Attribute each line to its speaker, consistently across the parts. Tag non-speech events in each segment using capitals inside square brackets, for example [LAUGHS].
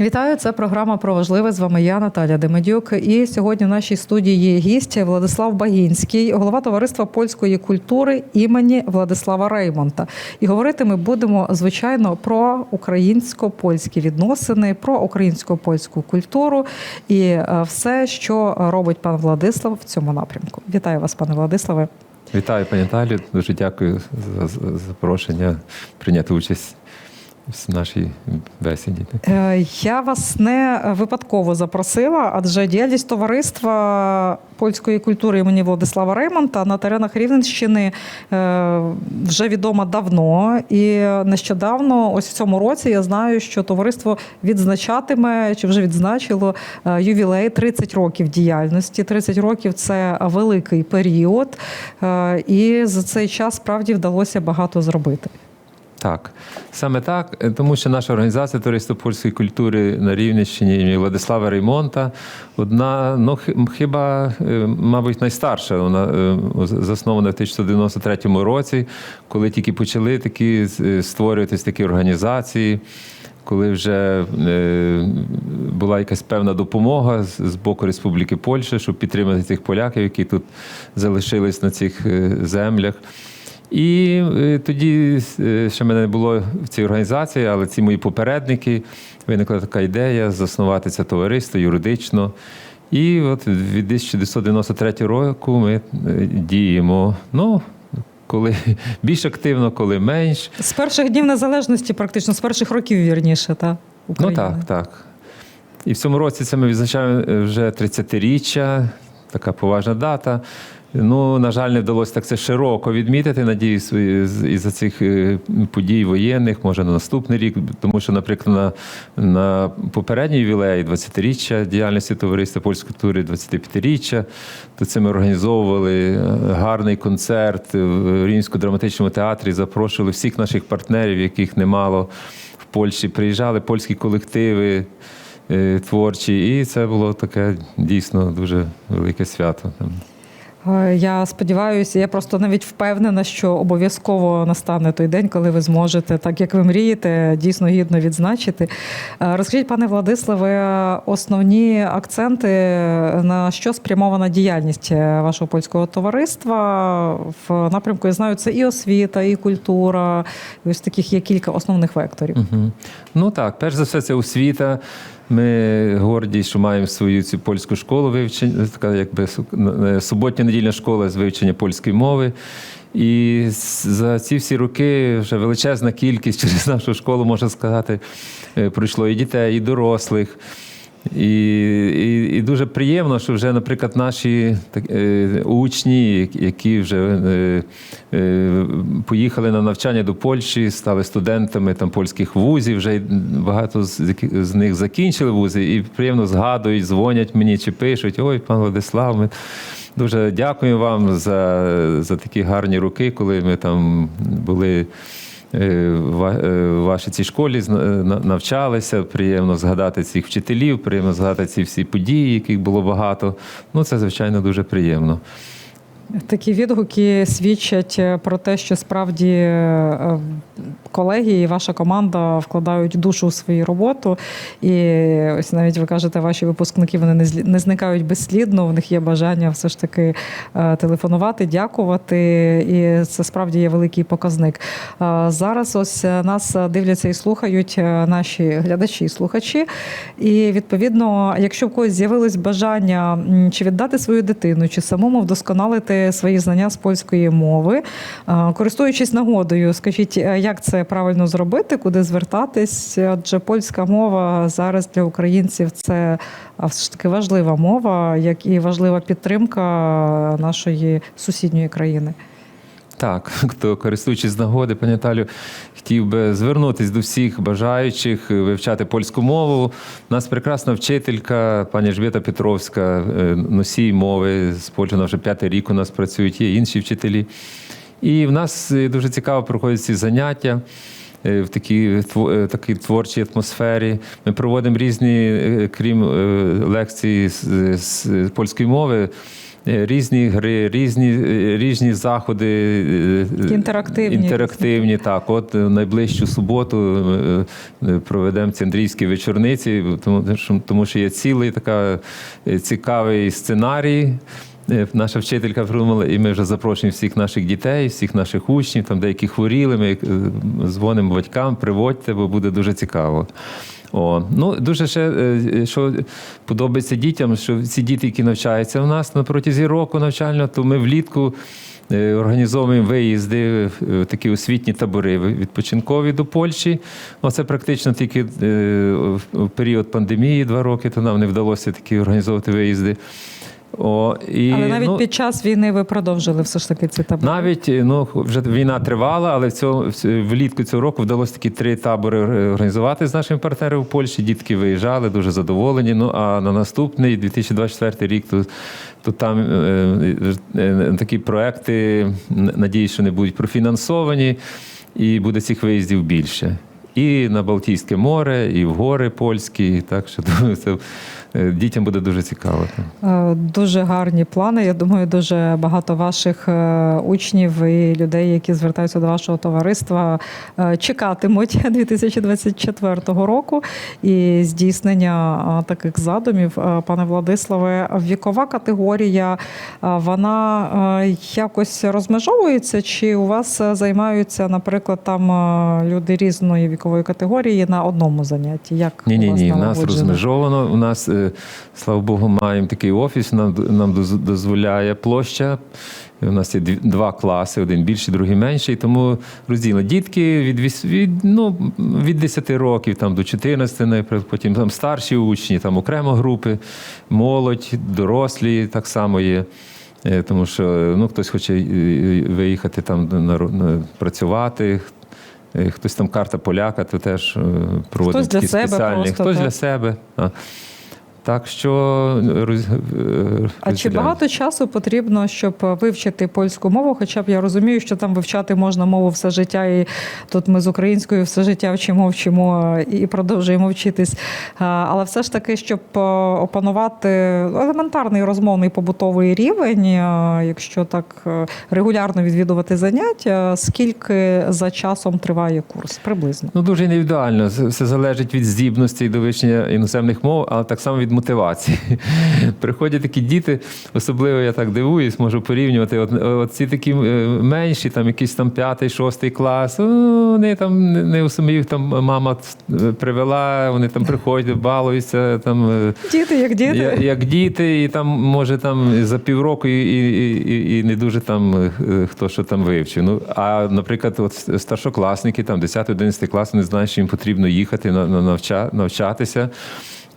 Speaker 1: Вітаю, це програма про важливе. З вами я, Наталя Демедюк. І сьогодні в нашій студії є гість Владислав Багінський, голова товариства польської культури імені Владислава Реймонта. І говорити ми будемо звичайно про українсько-польські відносини, про українсько-польську культуру і е, все, що робить пан Владислав в цьому напрямку. Вітаю вас, пане Владиславе.
Speaker 2: Вітаю, пані Наталю. Дуже дякую за запрошення прийняти участь в нашій бесіді.
Speaker 1: Е, Я вас не випадково запросила, адже діяльність товариства польської культури імені Владислава Реймонта на теренах Рівненщини е, вже відома давно. І нещодавно, ось в цьому році, я знаю, що товариство відзначатиме чи вже відзначило е, ювілей 30 років діяльності. 30 років це великий період, і за цей час справді вдалося багато зробити.
Speaker 2: Так, саме так, е, тому що наша організація Товариство польської культури на Рівненщині Владислава Реймонта одна, ну хіба, е, мабуть, найстарша. Вона е, заснована в 1993 році, коли тільки почали такі створюватись такі організації. Коли вже була якась певна допомога з, боку Республіки Польща, щоб підтримати тих поляків, які тут залишились на цих землях. І е, тоді е, ще мене не було в цій організації, але ці мої попередники виникла така ідея заснувати це товариство юридично. І от від 1993 року ми е, діємо. Ну, коли [LAUGHS] більш активно, коли менш.
Speaker 1: З перших днів незалежності, практично з перших років вірніше, та
Speaker 2: Ну так, так. І в цьому році це ми відзначаємо вже 30-річчя, така поважна дата. Ну, на жаль, не вдалося так це широко відмітити. Надіюсь, і- із-за цих е, подій воєнних, може на наступний рік, тому що, наприклад, на, на попередній ювілеї 20-річчя діяльності товариства польської культури, 25-річчя, то це ми організовували е, гарний концерт в Рівненському драматичному театрі, запрошували всіх наших партнерів, яких немало в Польщі. Приїжджали польські колективи е, творчі, і це було таке дійсно дуже велике свято.
Speaker 1: Е, Я сподіваюся, я просто навіть впевнена, що обов'язково настане той день, коли ви зможете, так як ви мрієте, дійсно гідно відзначити. Е, Розкажіть, пане Владиславе, основні акценти, на що спрямована діяльність е, вашого польського товариства в напрямку, я знаю, це і освіта, і культура. Ось таких є кілька основних векторів.
Speaker 2: Угу. Ну так, перш за все, це освіта. Ми горді, що маємо свою цю польську школу вивчення, така якби су- суботня недільна школа з вивчення польської мови. І за ці всі роки вже величезна кількість [LAUGHS] через нашу школу, можна сказати, е, пройшло і дітей, і дорослих. І, і, і дуже приємно, що вже, наприклад, наші так, е, учні, які- вже е, е, поїхали на навчання до Польщі, стали студентами там польських вузів, вже багато з, з них закінчили вузи, і приємно згадують, дзвонять мені чи пишуть: Ой, пан Владислав, ми дуже дякуємо вам за, за такі гарні роки, коли ми там були. Е, е, вашій цій школі зна- навчалися. Приємно згадати цих вчителів, приємно згадати ці всі події, яких було багато. Ну, це, звичайно, дуже приємно.
Speaker 1: Такі відгуки свідчать е, про те, що справді е, колеги і ваша команда вкладають душу у свою роботу. І ось навіть ви кажете, ваші випускники вони не зникають безслідно. У них є бажання все ж таки е, телефонувати, дякувати. І це справді є великий показник. Е, Зараз ось е, нас дивляться і слухають е, наші глядачі і слухачі. І відповідно, якщо в когось з'явилось бажання чи віддати свою дитину, чи самому вдосконалити свої знання з польської мови, е, користуючись нагодою, скажіть, е, як це правильно зробити, куди звертатись? Адже польська мова зараз для українців це все ж таки важлива мова, як і важлива підтримка нашої сусідньої країни.
Speaker 2: Так, [LAUGHS] хто користуючись нагоди, пані Наталю, хотів би звернутися до всіх бажаючих вивчати польську мову. У нас прекрасна вчителька, пані Жбєта Петровська, е, носій мови з Польщі, вона вже п'ятий рік у нас працюють, є інші вчителі. І в нас е, дуже цікаво проходять ці заняття. е, В такій, е, такій творчій атмосфері. Ми проводимо різні, е, крім е, лекцій з, з польської мови, е, різні гри, різні, е, різні заходи. е,
Speaker 1: Інтерактивні.
Speaker 2: Інтерактивні, так. От е, найближчу суботу е, е, проведемо ці вечорниці, тому що, тому що є цілий така е, цікавий сценарій. Е, Наша вчителька придумала, і ми вже запрошуємо всіх наших дітей, всіх наших учнів, там деякі хворіли. Ми е, дзвонимо батькам, приводьте, бо буде дуже цікаво. О, ну дуже ще е, що подобається дітям, що ці діти, які навчаються в нас на протязі року навчального, то ми влітку е, організовуємо виїзди, в такі освітні табори відпочинкові до Польщі. Оце практично тільки е, в період пандемії два роки, то нам не вдалося такі організовувати виїзди. О, і,
Speaker 1: Але навіть
Speaker 2: ну,
Speaker 1: під час війни ви продовжили все ж таки ці табори.
Speaker 2: навіть е, ну вже війна тривала, але в цього влітку цього року вдалося такі три табори організувати з нашими партнерами в Польщі. Дітки виїжджали, дуже задоволені. Ну а на наступний 2024 рік то, то там е, е, такі проекти, н- надіюсь, що не будуть профінансовані, і буде цих виїздів більше. І на Балтійське море, і в гори польські. Так що [LAUGHS] думаю, це е, дітям буде дуже цікаво.
Speaker 1: Е, Дуже гарні плани. Я думаю, дуже багато ваших е, учнів і людей, які звертаються до вашого товариства, е, чекатимуть [LAUGHS] 2024 року і здійснення е, таких задумів. Е, Пане Владиславе, вікова категорія е, вона е, якось розмежовується, чи у вас е, займаються, наприклад, там е, люди різної вікової категорії на одному занятті? Як
Speaker 2: Ні, ні, ні. У нас розмежовано. У нас, е, слава Богу, маємо такий офіс. Нам нам дозволяє площа. І У нас є два класи, один більший, другий менший. Тому розділено дітки від, від, ну, від 10 років там, до 14, наприклад, потім там старші учні, там окремо групи, молодь, дорослі так само є. Е, Тому що ну, хтось хоче е, виїхати там на, на, працювати, Е, Хтось там карта поляка, то теж е, проводить
Speaker 1: Хтось для себе просто,
Speaker 2: хтось
Speaker 1: так.
Speaker 2: для себе. Так що роз, е,
Speaker 1: А чи багато часу потрібно, щоб вивчити польську мову? Хоча б я розумію, що там вивчати можна мову все життя, і тут ми з українською все життя вчимо, вчимо і продовжуємо вчитись. Але все ж таки, щоб е, опанувати елементарний розмовний побутовий рівень, е, якщо так е, регулярно відвідувати заняття, скільки за часом триває курс? Приблизно.
Speaker 2: Ну, дуже індивідуально. Все- Все залежить від здібності до вивчення іноземних мов, але так само від мотивації. [LAUGHS] Приходять такі діти, особливо я так дивуюсь, можу порівнювати. От, от ці такі е, менші, там якийсь там п'ятий, шостий клас. Вони там не- усумів, там мама е, привела, вони там приходять, балуються. Там, е,
Speaker 1: Діти, як діти.
Speaker 2: Я- як діти, і там може там за півроку і, і, і, і не дуже там хто що там вивчив. Ну а наприклад, от старшокласники, там 10-11 клас, не знають, що їм потрібно їхати на навча, навчатися.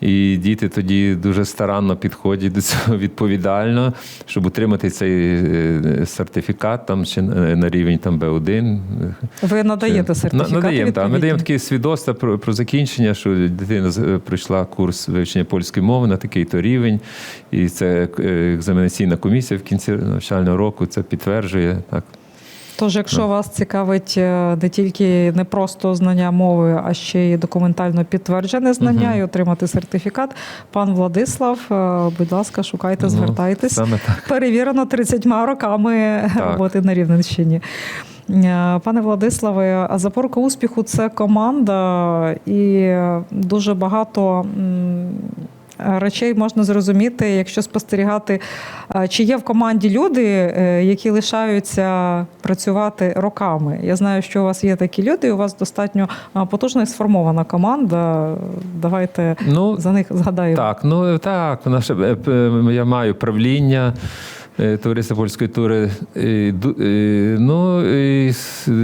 Speaker 2: І діти тоді дуже старанно підходять до цього відповідально, щоб отримати цей е, сертифікат там чи на рівень там Б1.
Speaker 1: Ви надаєте
Speaker 2: На-
Speaker 1: сертифікати?
Speaker 2: Надаємо, так. Ми даємо такі свідоцтва про, про закінчення, що дитина е, пройшла курс вивчення польської мови на такий-то рівень, і це е, екзаменаційна комісія в кінці навчального року це підтверджує. Так.
Speaker 1: Тож, якщо вас цікавить е, не тільки не просто знання мови, а ще й документально підтверджене знання
Speaker 2: Мгм.
Speaker 1: і отримати сертифікат, пан Владислав, е, будь ласка, шукайте,
Speaker 2: Ну,
Speaker 1: звертайтесь.
Speaker 2: Так.
Speaker 1: Перевірено 30 роками
Speaker 2: Так.
Speaker 1: роботи на Рівненщині. Е, Пане Владиславе, а запорука успіху це команда, і дуже багато речей можна зрозуміти, якщо спостерігати, е, чи є в команді люди, е, які лишаються працювати роками. Я знаю, що у вас є такі люди, у вас достатньо е, потужна і сформована команда. Давайте
Speaker 2: Ну,
Speaker 1: за них згадаємо.
Speaker 2: Так, ну так, наше, е, я маю правління. Е, Товариства польської тури. Е, Ну, і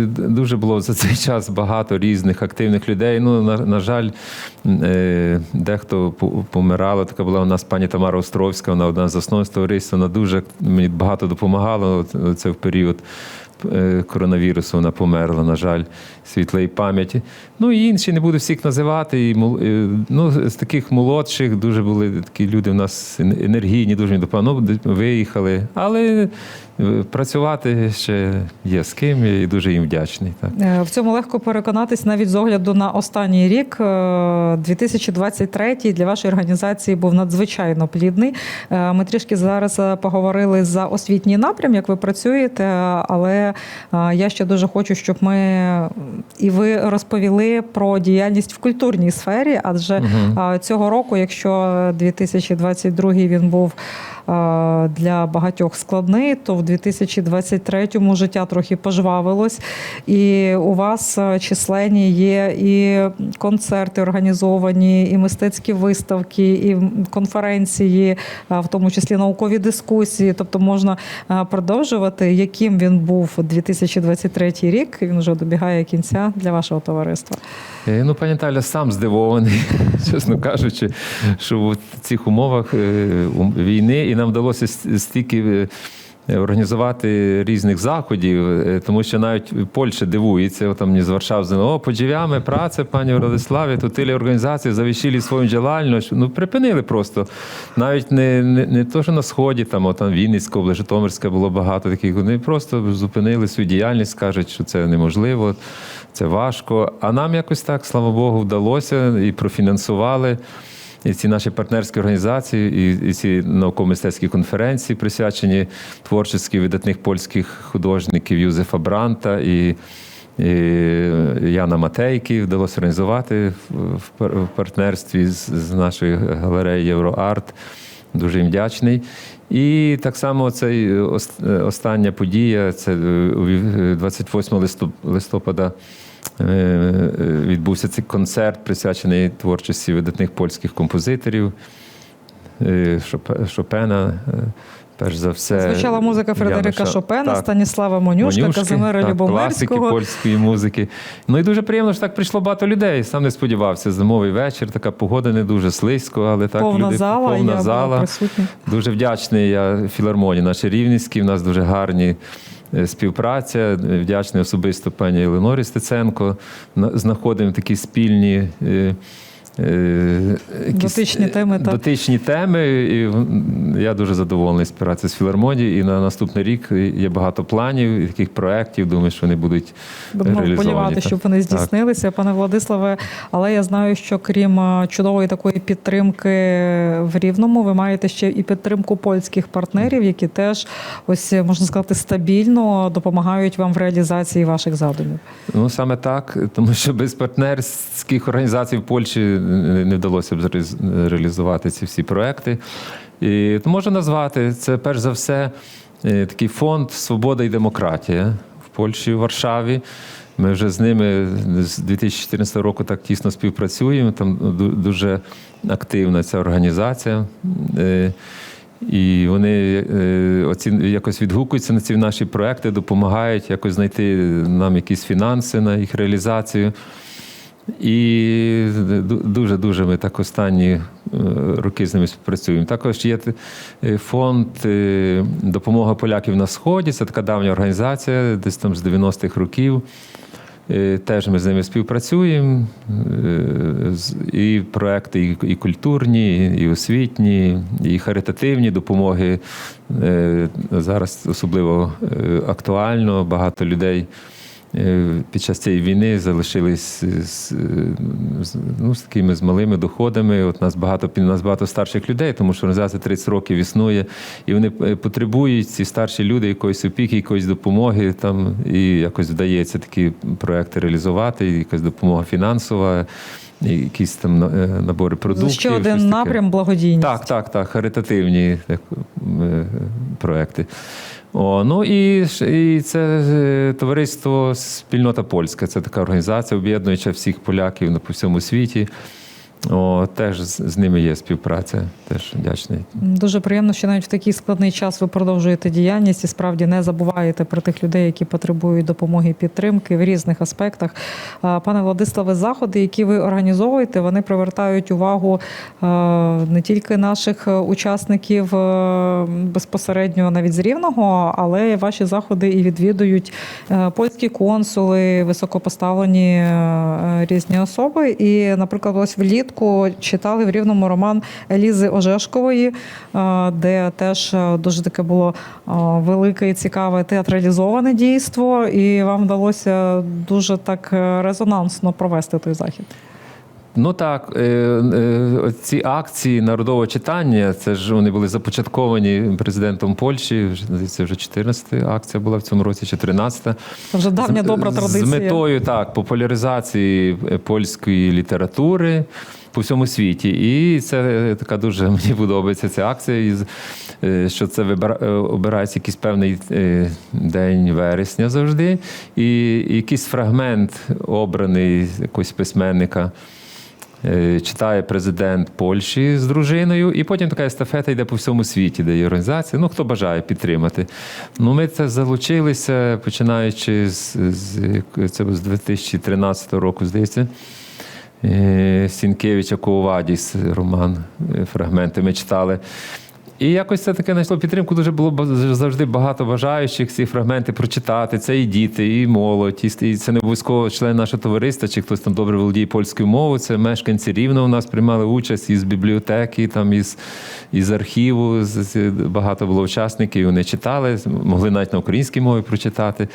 Speaker 2: дуже було за цей [LAUGHS] час багато різних активних людей. Ну, на, на жаль, е, дехто по- помирало. Така була у нас пані Тамара Островська, вона одна з засновниць товариства. Вона дуже мені багато допомагала. Це в період е, коронавірусу вона померла, на жаль, світлої пам'яті. Ну і інші не буду всіх називати. І, е, ну, з таких молодших дуже були такі люди у нас енергійні, дуже допомогли. Ну, виїхали. Але е, працювати ще є з ким і дуже їм вдячний. Так.
Speaker 1: Е, В цьому легко переконатись навіть з огляду на останній рік. Е, 2023 для вашої організації був надзвичайно плідний. Е, Ми трішки зараз е, поговорили за освітній напрям, як ви працюєте, але е, я ще дуже хочу, щоб ми і ви розповіли про діяльність в культурній сфері, адже е, цього року, якщо 2022 він був е, для багатьох складний, то в 2023-му життя трохи пожвавилось. І у вас е, численні є і концерти організовані, і мистецькі виставки, і конференції, е, в тому числі наукові дискусії. Тобто можна е, продовжувати, яким він був 2023 рік. Він вже добігає кінця для вашого товариства.
Speaker 2: Е, Ну, пані Таля, сам здивований, [LAUGHS] чесно кажучи, що в цих умовах е, війни і нам вдалося стільки е, організувати різних заходів, е, тому що навіть Польща дивується, там мені з Варшави о, подживями праця, пані Владиславі, тут тилі організації завищили свою діяльність. Ну, припинили просто. Навіть не, не, не то, що на Сході, там, от, там Вінницька, область, Житомирська було багато таких. Вони просто зупинили свою діяльність, кажуть, що це неможливо, це важко. А нам якось так, слава Богу, вдалося і профінансували. І ці наші партнерські організації, і, і ці науково-мистецькі конференції, присвячені творчості видатних польських художників Юзефа Бранта і, і Яна Матейки вдалося організувати в, партнерстві з, нашою галереєю Євроарт. Дуже їм вдячний. І так само цей е, остання подія, це е, 28 листоп- листопада е, е, відбувся цей концерт, присвячений творчості видатних польських композиторів е, Шопена. е, Перш за все,
Speaker 1: Звучала музика Фредерика
Speaker 2: Януша-
Speaker 1: Шопена,
Speaker 2: Так.
Speaker 1: Станіслава Монюшка,
Speaker 2: Монюшки,
Speaker 1: Казимира
Speaker 2: так, класики польської музики. Ну і дуже приємно, що так прийшло багато людей. Сам не сподівався. Зимовий вечір, така погода не дуже слизько, але так
Speaker 1: повна
Speaker 2: люди
Speaker 1: зала,
Speaker 2: повна
Speaker 1: я
Speaker 2: зала.
Speaker 1: була.
Speaker 2: Дуже вдячний я філармонії нашій рівненській. У нас дуже гарні е, співпраця. Вдячний особисто пані Еленорі Стеценко. На- Знаходимо такі спільні. Е, якісь,
Speaker 1: Дотичні
Speaker 2: е,
Speaker 1: теми, так.
Speaker 2: Дотичні теми. І я дуже задоволений співпраці з філармонією. І на наступний рік є багато планів таких проєктів. Думаю, що вони будуть
Speaker 1: Будемо
Speaker 2: реалізовані.
Speaker 1: вболівати,
Speaker 2: так.
Speaker 1: щоб вони
Speaker 2: Так.
Speaker 1: здійснилися, пане Владиславе. Але я знаю, що крім е, чудової такої підтримки в Рівному, ви маєте ще і підтримку польських партнерів, які теж ось можна сказати стабільно допомагають вам в реалізації ваших задумів.
Speaker 2: Ну саме так, тому що без партнерських організацій в Польщі не вдалося б реалізувати ці всі проекти. І то можна назвати це перш за все е, такий фонд Свобода і демократія в Польщі, в Варшаві. Ми вже з ними з 2014 року так тісно співпрацюємо. Там дуже активна ця організація. Е, І вони е, оці якось відгукуються на ці наші проекти, допомагають якось знайти нам якісь фінанси на їх реалізацію. І дуже дуже ми так останні е, роки з ними співпрацюємо. Також є е, фонд е, Допомога поляків на Сході. Це така давня організація, десь там з 90-х років. Теж ми з ними співпрацюємо. І проекти і- культурні, і освітні, і харитативні допомоги. Зараз особливо актуально. Багато людей під час цієї війни залишились з, ну, з такими з малими доходами. От нас багато нас багато старших людей, тому що організація 30 років існує, і вони е, потребують ці старші люди якоїсь опіки, якоїсь допомоги. Там і якось вдається такі проекти реалізувати, і якась допомога фінансова, якісь там е, набори продуктів.
Speaker 1: Ще один напрям благодійність.
Speaker 2: Так, так, так, харитативні так, е, проекти. О, ну і, і це е, товариство Спільнота Польська. Це така організація, об'єднуюча всіх поляків по всьому світі. О, теж з, з ними є співпраця. Теж вдячний.
Speaker 1: Дуже приємно, що навіть в такий складний час ви продовжуєте діяльність і справді не забуваєте про тих людей, які потребують допомоги і підтримки в різних аспектах. Пане Владиславе, заходи, які ви організовуєте, вони привертають увагу не тільки наших е, учасників е, безпосередньо навіть з рівного, але ваші заходи і відвідують е, польські консули, високопоставлені різні особи. І, наприклад, ось влітку влітку читали в рівному роман Елізи Ожешкової, е, де теж е, дуже таке було е, велике і цікаве театралізоване дійство, і вам вдалося дуже так резонансно провести той захід.
Speaker 2: Ну так, ці акції народового читання, це ж вони були започатковані президентом Польщі. Це вже 14 акція була в цьому році, чи 13
Speaker 1: Це вже давня добра традиція.
Speaker 2: З метою так, популяризації польської літератури по всьому світі. І це е, така дуже [LAUGHS] мені подобається ця акція, е, що це е, обирається якийсь певний день вересня завжди, і якийсь фрагмент обраний якогось письменника. Читає президент Польщі з дружиною, і потім така естафета йде по всьому світі, де є організація. Ну, хто бажає підтримати. Ну, ми це залучилися, починаючи з, з, це з 2013 року, здається. Е, Сінкевича Ковадіс, роман, е, фрагменти ми читали. І якось це таке знайшло підтримку. Дуже було завжди багато бажаючих ці фрагменти прочитати. Це і діти, і молодь, і, це не обов'язково член нашого товариства, чи хтось там добре володіє польською мовою. Це мешканці рівно у нас приймали участь із бібліотеки, там із, із архіву. Багато було учасників. Вони читали, могли навіть на українській мові прочитати.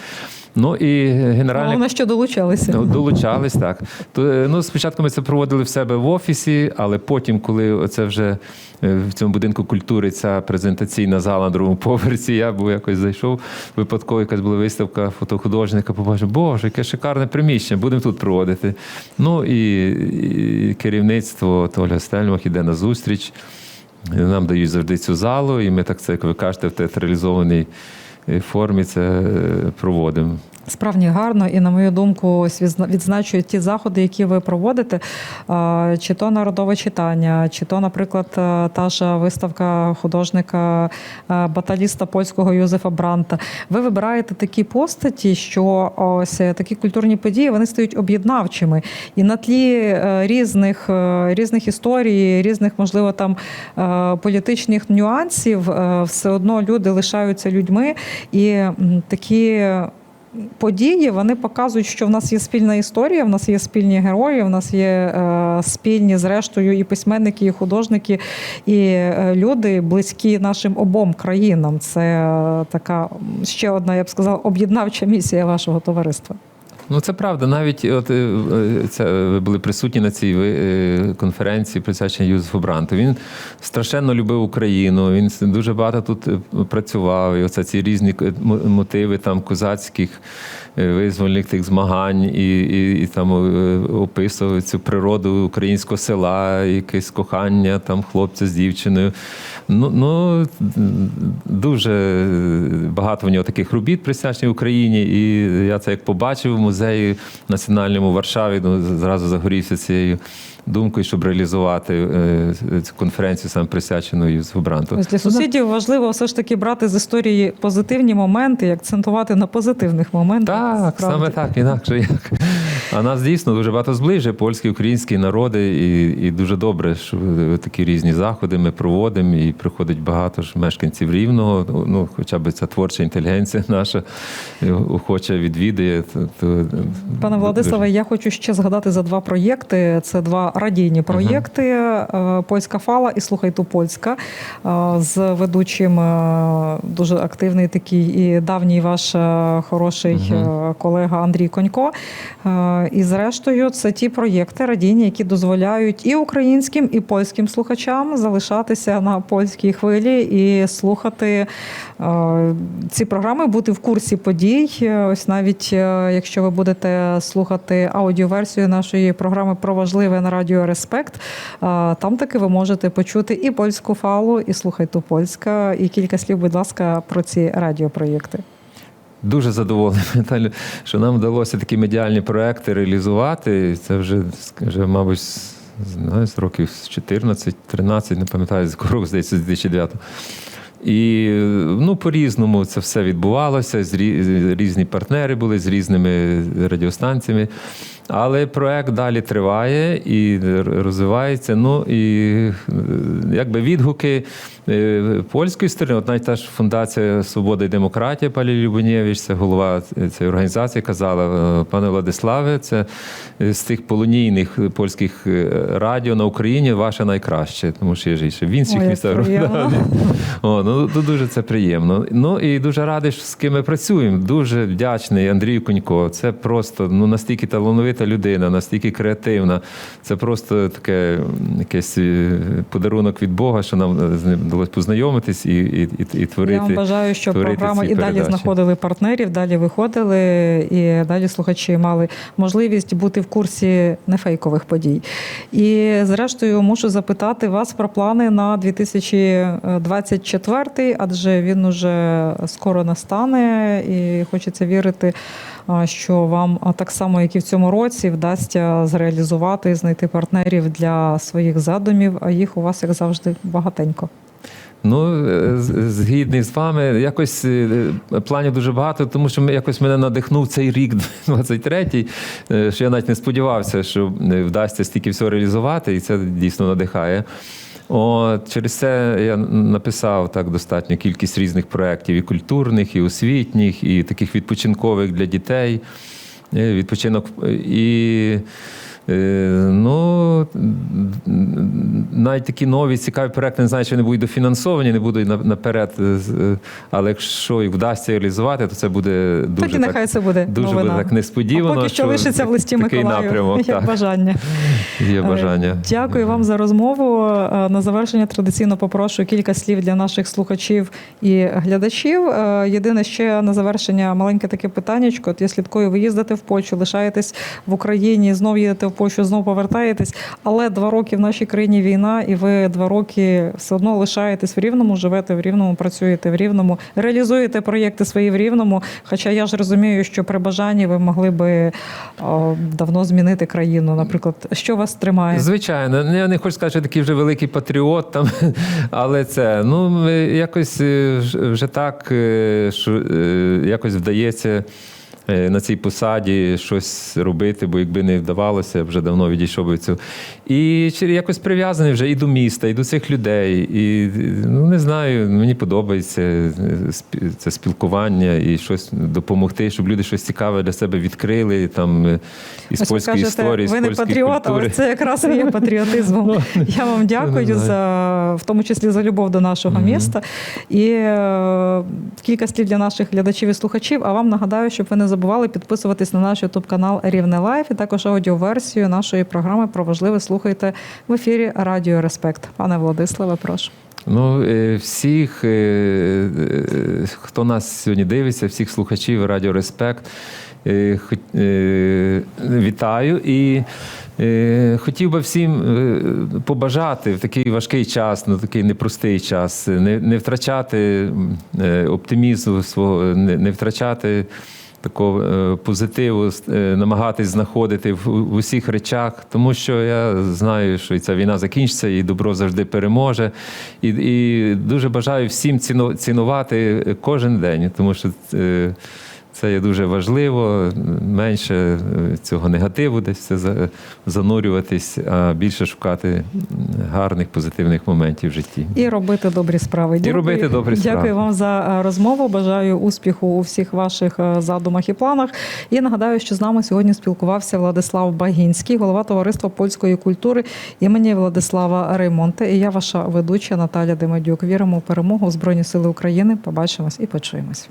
Speaker 2: Ну і генеральний
Speaker 1: Головне, що долучалися.
Speaker 2: Ну, Долучались так. То, е, ну, спочатку ми це проводили в себе в офісі, але потім, коли це вже е, в цьому будинку культури ця презентаційна зала на другому поверсі, я був якось зайшов випадково, якась була виставка фотохудожника, побачив, боже, яке шикарне приміщення, будемо тут проводити. Ну і, і керівництво Толя Стельмах іде на зустріч. Нам дають завжди цю залу, і ми так це, як ви кажете, в театралізованій е, формі це е, проводимо.
Speaker 1: Справді гарно, і на мою думку, ось відзначують ті заходи, які ви проводите, чи то народове читання, чи то, наприклад, е, та ж виставка художника е, баталіста польського Юзефа Бранта. Ви вибираєте такі постаті, що ось е, такі культурні події вони стають об'єднавчими. І на тлі різних, різних історій, різних, можливо, там політичних нюансів, все одно люди лишаються людьми, і такі події вони показують, що в нас є спільна історія, в нас є спільні герої, в нас є е, спільні, зрештою, і письменники, і художники, і е, люди близькі нашим обом країнам. Це е, така ще одна, я б сказала, об'єднавча місія вашого товариства.
Speaker 2: Ну, це правда. Навіть от е, е, це ви були присутні на цій е, конференції, присвяченій Юзефу Бранту. Він страшенно любив Україну. Він дуже багато тут е, працював. І оце ці різні е, мотиви там козацьких е, визвольних тих змагань, і, і, і там е, описував цю природу українського села, якесь кохання там хлопця з дівчиною. Ну, ну дуже багато в нього таких робіт присвячених Україні. І я це як побачив в музеї національному в Варшаві, ну, зразу загорівся цією думкою, щоб реалізувати е, цю конференцію саме присвячену Юзефу Бранту.
Speaker 1: Для сусідів важливо все ж таки брати з історії позитивні моменти і акцентувати на позитивних моментах.
Speaker 2: Так,
Speaker 1: Справді.
Speaker 2: саме так, інакше як. А нас дійсно дуже багато зближує польські, українські народи, і, і дуже добре, що такі різні заходи ми проводимо, і приходить багато ж мешканців рівного. Ну, хоча б ця творча інтелігенція наша е, охоче відвідує. То, то
Speaker 1: Пане Владиславе, я хочу ще згадати за два проєкти. Це два радійні проєкти: е, Польська фала і Слухай ту польська е, з ведучим е, дуже активний такий і давній ваш е, хороший е, колега Андрій Конько. І зрештою, це ті проєкти радійні, які дозволяють і українським, і польським слухачам залишатися на польській хвилі і слухати е, ці програми, бути в курсі подій. Е, Ось навіть е, якщо ви будете слухати аудіоверсію нашої програми про важливе на радіо Респект, там таки ви можете почути і польську фалу, і слухайте польська. І кілька слів, будь ласка, про ці радіопроєкти.
Speaker 2: Дуже задоволений, [LAUGHS] що нам вдалося такі медіальні проекти реалізувати. Це вже, вже мабуть, з- знаю, з років з 14-13, не пам'ятаю, з здається, з 2009. І ну, по-різному це все відбувалося. Різні партнери були з різними радіостанціями. Але проект далі триває і розвивається. Ну і е, якби відгуки е, польської сторони, от навіть та ж фундація Свобода і демократія Палі Любонєвич, це голова цієї організації, казала, е, пане Владиславе, це з тих полонійних польських радіо на Україні ваше найкраще, тому що є ж ще в інших містах. Ну ду- дуже це приємно. Ну і дуже радий, що з ким ми працюємо. Дуже вдячний Андрію Конько. Це просто ну настільки талановита людина, настільки креативна. Це просто таке м, якийсь е, подарунок від Бога, що нам е, з ним вдалося познайомитись і, і, і, і творити.
Speaker 1: Я вам бажаю, щоб програма і далі
Speaker 2: передачі.
Speaker 1: знаходили партнерів, далі виходили, і далі слухачі мали можливість бути в курсі нефейкових подій. І зрештою мушу запитати вас про плани на 2024, адже він уже скоро настане, і хочеться вірити, що вам так само, як і в цьому році, вдасться зреалізувати і знайти партнерів для своїх задумів. А їх у вас, як завжди, багатенько.
Speaker 2: Ну, е, згідний з вами, якось е, планів дуже багато, тому що якось мене надихнув цей рік [LAUGHS] 23-й, е, що я навіть не сподівався, що е, вдасться стільки всього реалізувати, і це дійсно надихає. От, через це я написав так достатню кількість різних проєктів, і культурних, і освітніх, і таких відпочинкових для дітей. Е, Відпочинок і. Е, Ну, навіть такі нові цікаві проекти, не знаю, чи вони будуть дофінансовані, не буду на- наперед. е, е, Але якщо їх вдасться реалізувати, то це буде дуже
Speaker 1: так і нехай це буде
Speaker 2: дуже
Speaker 1: новина.
Speaker 2: буде так несподівано.
Speaker 1: А поки що лишиться в листі Миколаю,
Speaker 2: Так,
Speaker 1: бажання.
Speaker 2: є бажання.
Speaker 1: Дякую вам за розмову. На завершення традиційно попрошу кілька слів для наших слухачів і глядачів. Єдине ще на завершення маленьке таке питаннячко. От я слідкую, ви їздите в Польщу, лишаєтесь в Україні, знов їдете в Польщу, знов повертаєтесь. Але два роки в нашій країні війна, і ви два роки все одно лишаєтесь в Рівному, живете в Рівному, працюєте в Рівному, реалізуєте проєкти свої в Рівному. Хоча я ж розумію, що при бажанні ви могли би о, давно змінити країну. Наприклад, що вас тримає?
Speaker 2: Звичайно, Ну, я не хочу сказати, що такий вже великий патріот, там, [LAUGHS] але це ну якось е, вже так, е, що е, якось вдається. Е, На цій посаді щось робити, бо якби не вдавалося, я вже давно відійшов би цього. І якось прив'язаний вже і до міста, і до цих людей. І ну не знаю, мені подобається е, це спілкування і щось допомогти, щоб люди щось цікаве для себе відкрили там е, із
Speaker 1: Ось ви
Speaker 2: польської
Speaker 1: кажете,
Speaker 2: історії, з
Speaker 1: не патріот, але це якраз і є [LAUGHS] патріотизмом. Я вам дякую за в тому числі за любов до нашого міста. І е, кілька слів для наших глядачів і слухачів. А вам нагадаю, щоб ви не забували підписуватись на наш ютуб канал Рівне Лайф і також аудіоверсію нашої програми про важливе слухайте в ефірі Радіо Респект. Пане Владиславе, прошу.
Speaker 2: Ну, е, всіх, е, е, хто нас сьогодні дивиться, всіх слухачів Радіо Респект, вітаю і хотів би всім побажати в такий важкий час, ну такий непростий час, не, не втрачати оптимізму свого, не, не втрачати. Такого е, позитиву е, намагатись знаходити в, усіх речах, тому що я знаю, що ця війна закінчиться, і добро завжди переможе. І, і дуже бажаю всім цінувати кожен день, тому що е, це є дуже важливо. Менше е, цього негативу десь занурюватись, а більше шукати гарних позитивних моментів в житті.
Speaker 1: І робити добрі справи. Дякую.
Speaker 2: робити добрі справи.
Speaker 1: Дякую вам за е, розмову. Бажаю успіху у всіх ваших е, задумах і планах. І нагадаю, що з нами сьогодні спілкувався Владислав Багінський, голова товариства польської культури імені Владислава Реймонте. І я ваша ведуча Наталя Демадюк. Віримо в перемогу в Збройні Сили України. Побачимось і почуємось.